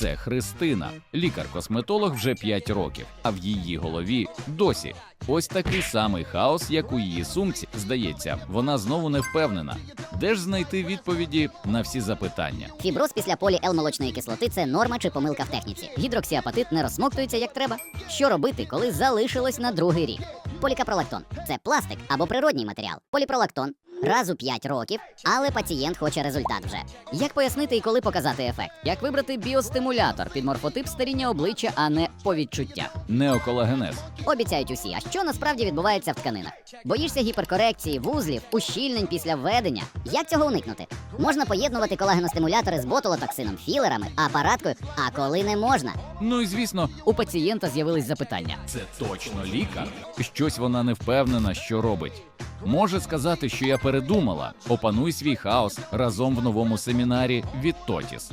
Це Христина, лікар-косметолог вже 5 років, а в її голові досі ось такий самий хаос, як у її сумці. Здається, вона знову не впевнена. Де ж знайти відповіді на всі запитання? Фіброз після полі Л-молочної кислоти це норма чи помилка в техніці. Гідроксіапатит не розсмоктується як треба. Що робити, коли залишилось на другий рік? Полікапролактон це пластик або природній матеріал. Поліпролактон раз у 5 років, але пацієнт хоче результат вже. Як пояснити і коли показати ефект? Як вибрати біостимулятор під морфотип старіння обличчя, а не по відчуттях? Неоколагенез. Обіцяють усі, а що насправді відбувається в тканинах? Боїшся гіперкорекції, вузлів, ущільнень після введення? Як цього уникнути? Можна поєднувати колагеностимулятори з ботулотоксином, філерами, апараткою, а коли не можна? Ну і звісно, У пацієнта з'явились запитання. це точно лікар. Щось вона не впевнена, що робить. Може сказати, що я передумала. Опануй свій хаос разом в новому семінарі від Тотіс.